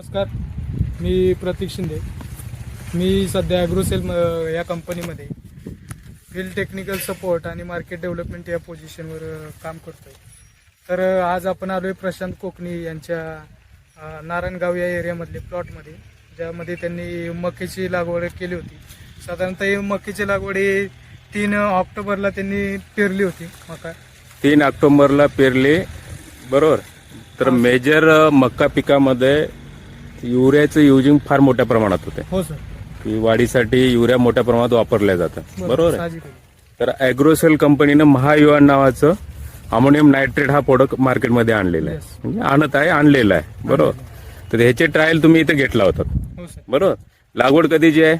नमस्कार. मी प्रतीक शिंदे. मी सध्या ॲग्रोसेल म- या कंपनीमध्ये फील्ड टेक्निकल सपोर्ट आणि मार्केट डेव्हलपमेंट या पोझिशनवर काम करतोय. तर आज आपण आलोय प्रशांत कोकणी यांच्या नारायणगाव या एरियामधले प्लॉटमध्ये ज्यामध्ये त्यांनी मक्याची लागवड केली होती. साधारणतः ही मक्याची लागवड ही तीन ऑक्टोबरला त्यांनी पेरली होती मका. तीन ऑक्टोबरला पेरले. बरोबर. तर मेजर मक्का पिकामध्ये युरियाचं युजिंग फार मोठ्या प्रमाणात होते हो सर. की वाढीसाठी युरिया मोठ्या प्रमाणात वापरल्या जातं बरोबर आहे? साहजिक आहे. तर ॲग्रोसेल कंपनीनं महायुवान नावाचं अमोनियम नायट्रेट हा प्रोडक्ट मार्केटमध्ये आणलेला आहे. म्हणजे आणत आहे आणलेला आहे. बरोबर? तर ह्याचे ट्रायल तुम्ही इथे घेतला होता. हो सर. बरोबर? लागवड कधीची आहे?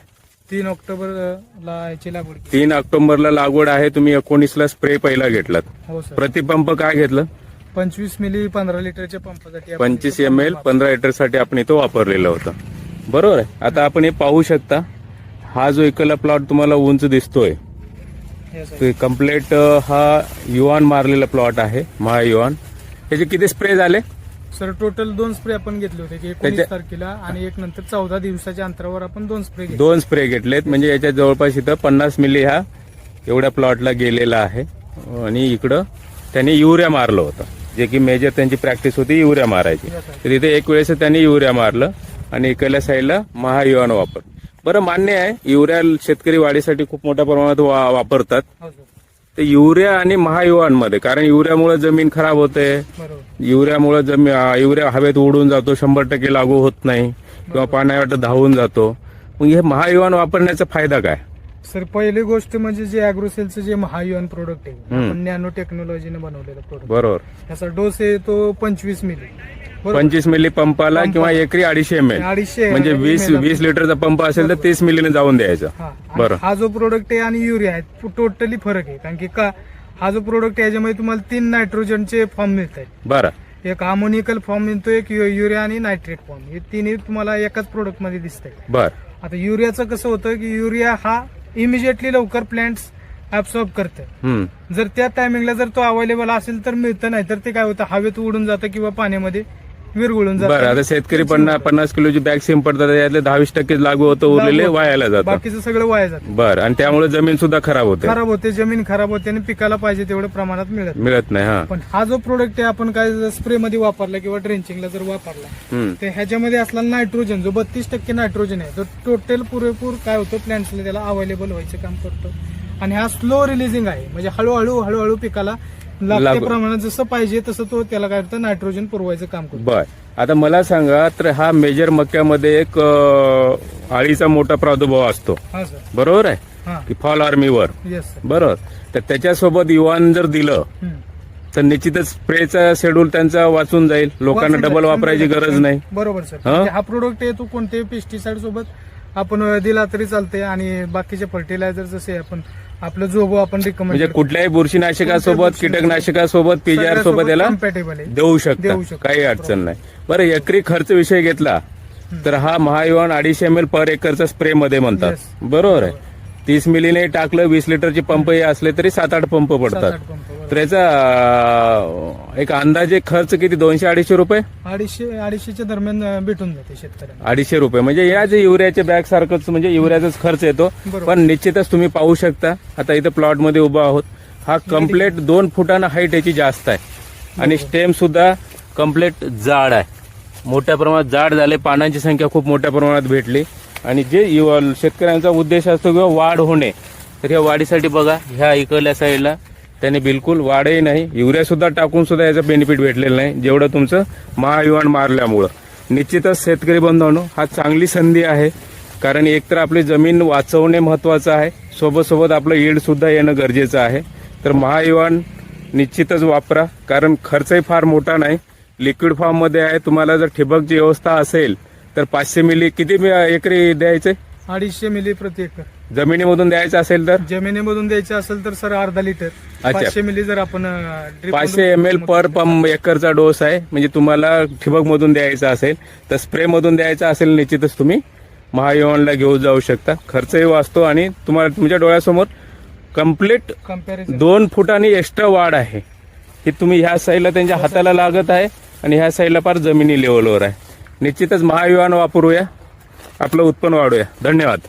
तीन ऑक्टोबरला याची लागवड केली. तीन ऑक्टोबरला लागवड आहे तुम्ही एकोणीसला स्प्रे पहिला घेतलात. हो सर. प्रतिपंप काय घेतलं? पंचवीस मिली पंधरा लिटरच्या पंपासाठी आपण पंचवीस एम एल पंधरा लिटरसाठी आपण इथं वापरलेलं होतं. बरोबर आहे? आता आपण हे पाहू शकता हा जो इकडला प्लॉट तुम्हाला उंच दिसतोय. ते कम्प्लेट हा युवान मारलेला प्लॉट आहे महायुवान त्याचे किती स्प्रे झाले? सर टोटल दोन स्प्रे आपण घेतले होते की एकोणीस त्याच्या- तारखेला आणि एक नंतर चौदा दिवसाच्या अंतरावर आपण दोन स्प्रे घेतले. दोन स्प्रे घेतलेत म्हणजे याच्या जवळपास इथं पन्नास मिली हा एवढ्या प्लॉटला गेलेला आहे. आणि इकडं त्यांनी युरिया मारलं होतं. जे की मेजर त्यांची प्रॅक्टिस होती युरिया मारायची. तर तिथे एक वेळेस त्यांनी युरिया मारलं आणि इकडल्या साईडला महायुवान वापर. बरं मान्य आहे युरिया शेतकरी वाढीसाठी खूप मोठ्या प्रमाणात वा- वापरतात. हो तर युरिया आणि महायुवांमध्ये कारण युरियामुळे जमीन खराब होते. युरियामुळे जमीन युरिया हवेत उडून जातो शंभर टक्के लागू होत नाही. किंवा पाण्यावाट धावून जातो. मग हे महायुवान वापरण्याचा फायदा काय? सर पहिली गोष्ट म्हणजे जे अॅग्रोसेलचं जे महायुअन प्रोडक्ट आहे. आपण नॅनो टेक्नॉलॉजीने बनवलेलं प्रोडक्ट बरोबर. त्याचा डोस आहे तो पंचवीस मिली पंचवीस मिली पंपाला. किंवा एकरी अडीचशे एम एल अडीचशे म्हणजे वीस. वीस लिटरचा पंप असेल तर तीस मिलीने जाऊन द्यायचं. हा. बरं. हा जो प्रोडक्ट आहे आणि युरिया आहे टोटली फरक आहे. कारण की का हा जो प्रोडक्ट आहे याच्यामध्ये तुम्हाला तीन नायट्रोजनचे फॉर्म मिळत आहेत बरं. एक अमोनिकल फॉर्म मिळतो एक यु- युरिया आणि नायट्रेट फॉर्म हे तिन्ही तुम्हाला एकाच प्रोडक्टमध्ये दिसतंय. बर. आता युरियाचं कसं होतं की युरिया हा इमिजिएटली लवकर प्लांट्स ऍब्सॉर्ब करतं हम्म. जर त्या टायमिंगला जर तो अवेलेबल असेल तर मिळतं नाही तर ते काय होतं हवेत उडून जातं किंवा पाण्यामध्ये विरघळून बरं आता शेतकरी पन्नास पन्नास किलोची बॅग शिंपडतात त्यातले दहावीस टक्के लागू होतं उरलेले लागू होतं. वायाला जातात बाकीचं सगळं वाया जातं. बरं आणि त्यामुळे जमीन सुद्धा खराब होते. खराब होते जमीन खराब होते आणि पिकाला पाहिजे तेवढं प्रमाणात मिळत नाही. मिळत नाही हा. पण हा जो प्रोडक्ट आहे आपण काय स्प्रे मध्ये वापरला किंवा ड्रेंचिंगला जर वापरला हम्म. तर ह्याच्यामध्ये असलेला नायट्रोजन जो बत्तीस टक्के नायट्रोजन आहे तो टोटल पुरेपूर काय होतं प्लांट्सला त्याला अवेलेबल व्हायचं काम करतो. आणि हा स्लो रिलिझिंग आहे म्हणजे हळूहळू हळूहळू पिकाला लागत्या लागू. प्रमाणात जसं पाहिजे तसं तो त्याला काय होतं नायट्रोजन पुरवायचं काम करतो. बर. आता मला सांगा तर हा मेजर मक्यामध्ये एक अं, आळीचा मोठा प्रादुर्भाव असतो. हा सर. बरोबर आहे? हा. की फॉल आर्मीवर. येस सर बरोबर तर त्याच्यासोबत युवान जर दिलं हम्म. तर निश्चितच स्प्रेचा शेड्यूल त्यांचा वाचून जाईल. लोकांना वाचून डबल जाईल. वापरायची गरज. नाही. बरोबर सर. हा? म्हणजे हा प्रोडक्ट आहे तो कोणत्याही पेस्टिसाइड सोबत आपण दिला तरी चालते आणि बाकीचे फर्टिलायझर जसे आपण आपलं जोबो आपण रिकमेंड म्हणजे कुठल्याही बुरशीनाशकासोबत कीटकनाशकासोबत पीजीआर सोबत याला देऊ शकता. काही अडचण नाही. बरं एकरी खर्च विषय घेतला तर हा महायुवान अडीचशे एम एल पर एकरचा स्प्रे मध्ये म्हणतात. बरोबर आहे. तीस मिलीने टाकलं वीस लिटरचे पंप हे असले तरी सात आठ पंप पडतात आठ पंप, बरोबर. तर याचा एक अंदाजे खर्च किती? दोनशे अडीचशे रुपये? अडीचशे अडीचशेच्या दरम्यान अं, भेटून जाते शेतकऱ्यांना. अडीचशे रुपये. म्हणजे या जे युरियाच्या बॅग सारखंच म्हणजे युरियाचाच खर्च येतो. बरोबर. पण निश्चितच तुम्ही पाहू शकता आता इथं प्लॉटमध्ये उभा आहोत. हा कम्प्लेट दोन फुटानं हाईट याची जास्त आहे. आणि स्टेम सुद्धा कम्प्लेट जाड आहे. मोठ्या प्रमाणात जाड झाले पानांची संख्या खूप मोठ्या प्रमाणात भेटली. आणि जे युवा शेतकऱ्यांचा उद्देश असतो किंवा वाढ होणे तर ह्या वाढीसाठी बघा ह्या इकडल्या साईडला त्याने बिलकुल वाढही नाही युरियासुद्धा टाकून सुद्धा याचं बेनिफिट भेटलेलं नाही जेवढं तुमचं महाविवाण मारल्यामुळं. निश्चितच शेतकरी बंधवांनो हा चांगली संधी आहे कारण एकतर आपली जमीन वाचवणे महत्वाचं आहे सोबतसोबत आपलं यील्ड येणं गरजेचं आहे तर महायुवान निश्चितच वापरा कारण खर्चही फार मोठा नाही लिक्विड फॉर्ममध्ये आहे तुम्हाला जर ठिबकची व्यवस्था असेल तर पाचशे मिली किती मि- एकरी द्यायचे? अडीचशे मिली प्रति एकर. जमिनीमधून द्यायचं असेल तर? जमिनीमधून द्यायचे असेल तर सर अर्धा लिटर. पाचशे मिली जर आपण अं, drip पाचशे मधून- एम एल पर पंप एकरचा डोस आहे. म्हणजे तुम्हाला ठिबक मधून द्यायचा असेल तर स्प्रे मधून द्यायचा असेल निश्चितच तुम्ही. महायुवानला घेऊन जाऊ शकता. खर्चही वाचतो आणि तुम्हाला तुमच्या डोळ्यासमोर कंप्लीट दोन फुटांनी एक्स्ट्रा वाढ आहे. ही तुम्ही ह्या साईडला त्यांच्या हाताला लागत आहे आणि ह्या साईडला फार जमिनी लेवलवर आहे. निश्चितच महाविवान वापरूया. आपलं उत्पन्न वाढूया. धन्यवाद.